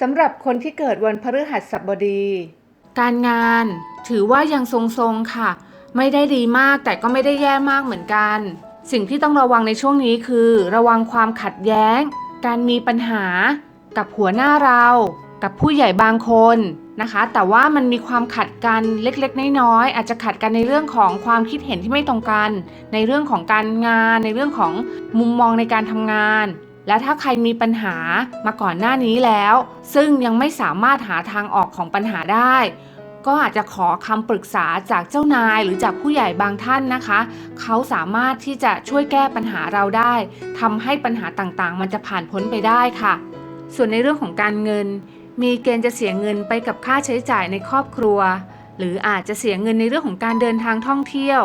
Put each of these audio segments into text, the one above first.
สำหรับคนที่เกิดวันพฤหัสบดี การงานถือว่ายังทรงๆค่ะ ไม่ได้ดีมากแต่ก็ไม่ได้แย่มากเหมือนกัน สิ่งที่ต้องระวังในช่วงนี้คือ ระวังความขัดแย้ง การมีปัญหา กับหัวหน้าเรา กับผู้ใหญ่บางคนนะคะ แต่ว่ามันมีความขัดกันเล็กๆ น้อยๆอาจจะขัดกันในเรื่องของความคิดเห็นที่ไม่ตรงกัน ในเรื่องของการงาน ในเรื่องของมุมมองในการทำงาน และถ้าใครมีปัญหามาก่อนหน้านี้แล้ว ซึ่งยังไม่สามารถหาทางออกของปัญหาได้ ก็อาจจะขอคำปรึกษาจากเจ้านายหรือจากผู้ใหญ่บางท่านนะคะ เขาสามารถที่จะช่วยแก้ปัญหาเราได้ทำให้ปัญหาต่างๆ มันจะผ่านพ้นไปได้ค่ะ ส่วนในเรื่องของการเงิน มีเกณฑ์จะเสียเงินไปกับค่าใช้จ่ายในครอบครัว หรืออาจจะเสียเงินในเรื่องของการเดินทางท่องเที่ยว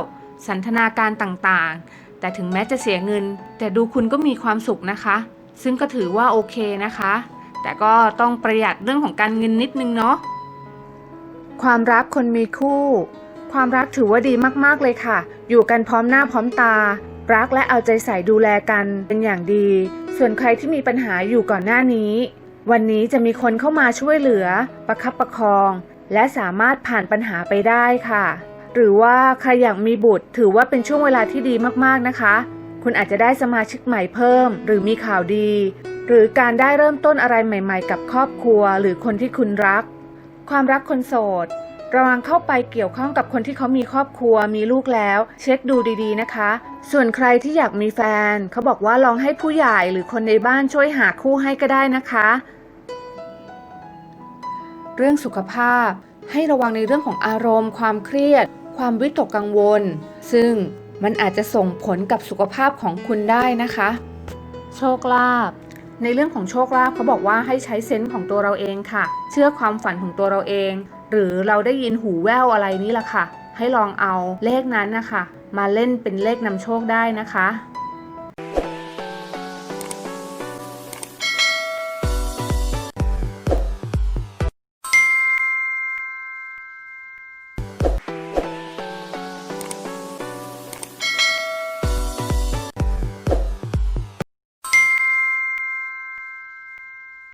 สันทนาการต่างๆ แต่ถึงแม้จะเสียเงิน แต่ดูคุณก็มีความสุขนะคะ ซึ่งก็ถือว่าโอเคนะคะ แต่ก็ต้องประหยัดเรื่องของการเงินนิดนึงเนาะความรักคนมีคู่ ความรักถือว่าดีมากๆเลยค่ะ อยู่กันพร้อมหน้าพร้อมตา รักและเอาใจใส่ดูแลกันเป็นอย่างดี ส่วนใครที่มีปัญหาอยู่ก่อนหน้านี้ วันนี้จะมีคนเข้ามาช่วยเหลือ ประคับประคอง และสามารถผ่านปัญหาไปได้ค่ะ หรือว่าใครอยากมีบุตรถือว่าเป็นช่วงเวลาที่ดีมากๆนะคะ คุณอาจจะได้สมาชิกใหม่เพิ่ม หรือมีข่าวดี หรือการได้เริ่มต้นอะไรใหม่ ๆ กับครอบครัว หรือคนที่คุณรัก ความรักคนโสด ระวังเข้าไปเกี่ยวข้องกับคนที่เขามีครอบครัวมีลูกแล้ว เช็คดูดีๆนะคะ ส่วนใครที่อยากมีแฟน เขาบอกว่าลองให้ผู้ใหญ่หรือคนในบ้านช่วยหาคู่ให้ก็ได้นะคะ เรื่องสุขภาพให้ระวังในเรื่องของอารมณ์ ความเครียด ความวิตกกังวล ซึ่งมันอาจจะส่งผลกับสุขภาพของคุณได้นะคะ โชคลาภในเรื่องของโชคลาภเขาบอกว่าให้ใช้เซนส์ของตัวเราเองค่ะ เชื่อความฝันของตัวเราเอง หรือเราได้ยินหูแว่วอะไรนี่แหละค่ะ ให้ลองเอาเลขนั้นนะคะ มาเล่นเป็นเลขนำโชคได้นะคะ